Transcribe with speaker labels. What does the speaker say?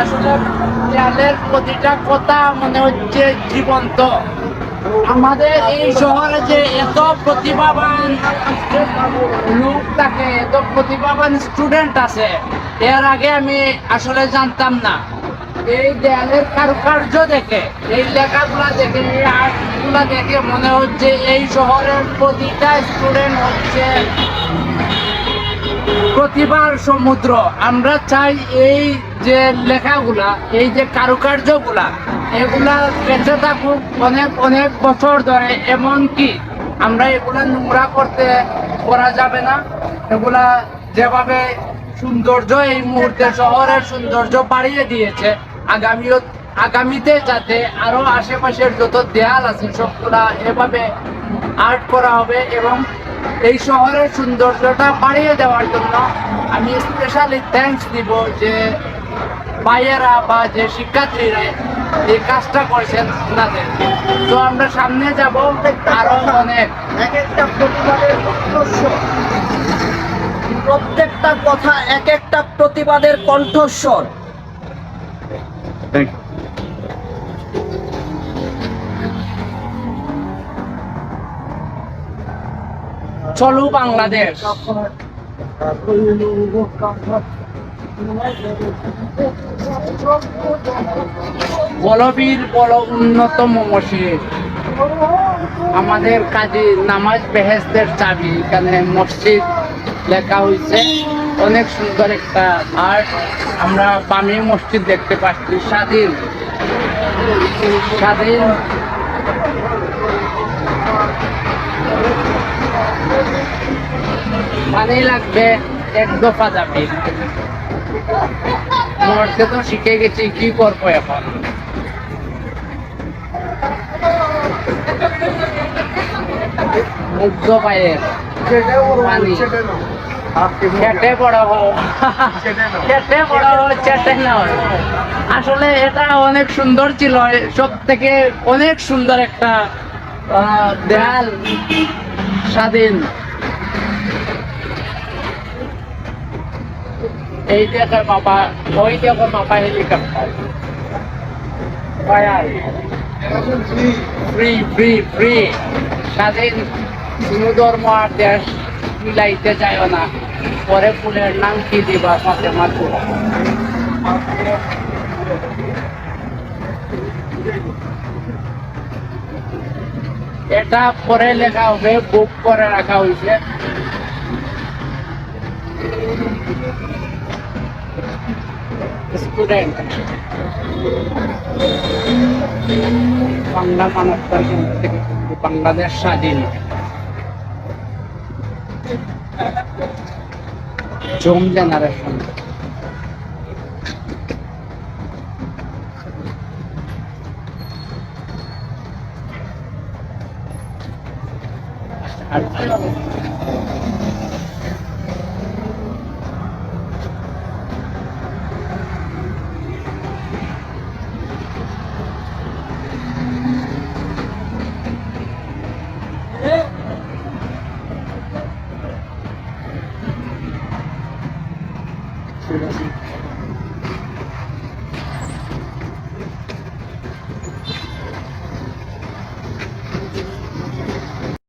Speaker 1: আসলে প্রতিটা কথা মনে হচ্ছে জীবন্ত। আমাদের এই শহরে যে এত প্রতিভাবান লোক থাকে এত প্রতিভাবান স্টুডেন্ট আছে, এর আগে আমি আসলে জানতাম না। এই দেয়ালের কারুকার্য দেখে, এই লেখাগুলা দেখে, এই আর্টগুলা দেখে মনে হচ্ছে এই শহরের প্রতিটা স্টুডেন্ট হচ্ছে প্রতিভার সমুদ্র। আমরা চাই এই যে লেখাগুলা, এই যে কারুকার্যগুলা, এগুলা বেঁচে থাকুক অনেক অনেক বছর ধরে, এমন কি আমরা এগুলা নোংরা করতে করা যাবে না? এগুলা যেভাবে সৌন্দর্য এই মুহূর্তে শহরের সৌন্দর্য বাড়িয়ে দিয়েছে, আগামীও, আগামীতে যাতে আরও আশেপাশের যত দেয়াল আছে, সবগুলা এভাবে আর্ট করা হবে এবং এই শহরের সৌন্দর্যটা বাড়িয়ে দেওয়ার জন্য আমি স্পেশালি থ্যাঙ্কস দিব যে ভাইয়েরা বা যে শিক্ষার্থীরা এই কাজটা করেছেন ওনাদের তো আমরা সামনে যাব আরও অনেক।
Speaker 2: এক একটা প্রতিবাদের কণ্ঠস্বর। প্রত্যেকটা কথা এক একটা প্রতিবাদের কণ্ঠস্বর।
Speaker 1: চলু বাংলাদেশ। বলবীর বল উন্নত মমশির আমাদের কাজী নামাজ বেহেস্তের চাবি, এখানে মসজিদ লেখা হয়েছে। অনেক সুন্দর একটা আর আমরা বামি মসজিদ দেখতে পাচ্ছি, স্বাধীন। স্বাধীন। মানে লাগবে, এক দফা যাবে তো শিখে গেছি কি করব এখন। মুগ্ধ পায়ের পানি। আসলে এটা অনেক সুন্দর ছিল সব থেকে অনেক সুন্দর একটা দেয়াল স্বাধীন। এই দেখে বাবা, ওই দেখো বাবা হেলিকপ্টার ফ্রি ফ্রি ফ্রি স্বাধীন কোনো ধর্ম আর দেশ মিলাইতে যায় না। পরে ফুলের নাম কি দিবা মাঝে মাত্র এটা পরে লেখা হবে বুক করে রাখা হয়েছে। স্টুডেন্ট বাংলা মানবতার থেকে বাংলাদেশ স্বাধীন। জম জেনারেশন। আর